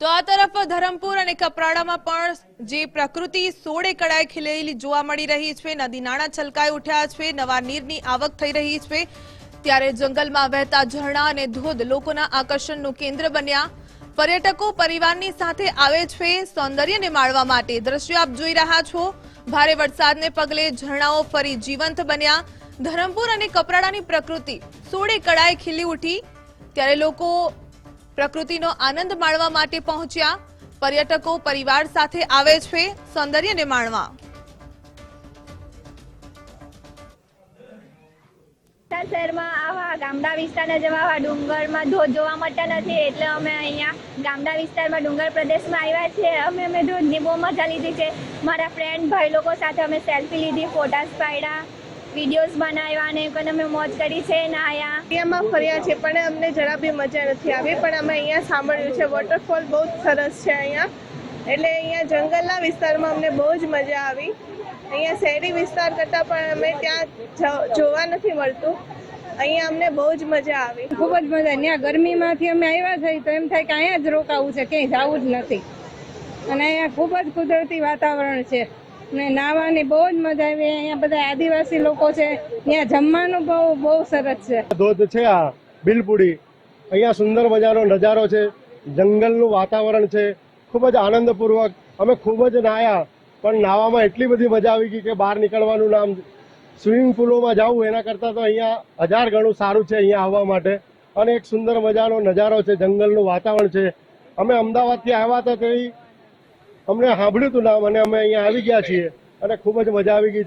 તો આ તરફ ધરમપુર અને કપરાડામાં પણ જે પ્રકૃતિ સોળે કળાએ ખીલેલી જોવા મળી રહી છે, નદી નાળા છલકાઈ ઉઠ્યા છે, નવા નીરની આવક થઈ રહી છે. ત્યારે જંગલમાં વહેતા ઝરણા અને ધોધ લોકોના આકર્ષણનું કેન્દ્ર બન્યા. પર્યટકો પરિવારની સાથે આવે છે, સૌંદર્યને માણવા માટે. દ્રશ્યો આપ જોઈ રહ્યા છો. ભારે વરસાદને પગલે ઝરણાઓ ફરી જીવંત બન્યા. ધરમપુર અને કપરાડાની પ્રકૃતિ સોળે કળાએ ખીલી ઉઠી. ત્યારે લોકો પ્રકૃતિનો આનંદ માણવા માટે પહોંચ્યા. પર્યટકો પરિવાર સાથે આવે છે સૌંદર્યને માણવા. શહેરમાં આવા ગામડા વિસ્તારના જેવા આવા ડુંગરમાં ધોધ જોવા મળતા નથી. એટલે અમે અહીંયા ગામડા વિસ્તારમાં ડુંગર પ્રદેશમાં આવ્યા છે અમે અમે ધોધની બહુ મજા લીધી છે. મારા ફ્રેન્ડ ભાઈ લોકો સાથે અમે સેલ્ફી લીધી ફોટાસ પાડ્યા. વિડીયોઝ બનાવ્યા અને પણ અમે મોજ કરી છે નાયા એરિયામાં ફર્યા છે પણ અમને જરા બી મજા નથી આવી પણ અમે અહીંયા સાંભળ્યું છે વોટરફોલ બહુ જ સરસ છે અહીંયા. એટલે અહીંયા જંગલના વિસ્તારમાં અમને બહુ જ મજા આવી. અહીંયા શહેરી વિસ્તાર કરતાં પણ અમે ત્યાં જ- જોવા નથી મળતું. અહીંયા અમને બહુ જ મજા આવી. ખૂબ જ મજા ત્યાં ગરમીમાંથી અમે આવ્યા છીએ તો એમ થાય કે અહીંયા જ રોકાવું છે ક્યાંય જવું જ નથી. અને અહીંયા ખૂબ જ કુદરતી વાતાવરણ છે. અને નાહવાની બહુ જ મજા આવી. અહીંયા બધા આદિવાસી લોકો છે. ત્યાં જમવાનું બહુ બહુ સરસ છે. ધોધ છે આ બિલપુડી અહીંયા સુંદર મજાનો નજારો છે. જંગલનું વાતાવરણ છે. ખૂબ જ આનંદપૂર્વક અમે ખૂબ જ નાયા પણ નાવામાં એટલી બધી મજા આવી ગઈ કે બહાર નીકળવાનું નામ સ્વિમિંગ પુલોમાં જવું એના કરતાં તો અહીંયા હજાર ગણું સારું છે અહીંયા આવવા માટે. અને એક સુંદર મજાનો નજારો છે. જંગલનું વાતાવરણ છે. અમે અમદાવાદથી આવ્યા હતા તે અમને સાંભળ્યું હતું નામ અને અમે અહીંયા આવી ગયા છીએ. અને ખૂબ જ મજા આવી ગઈ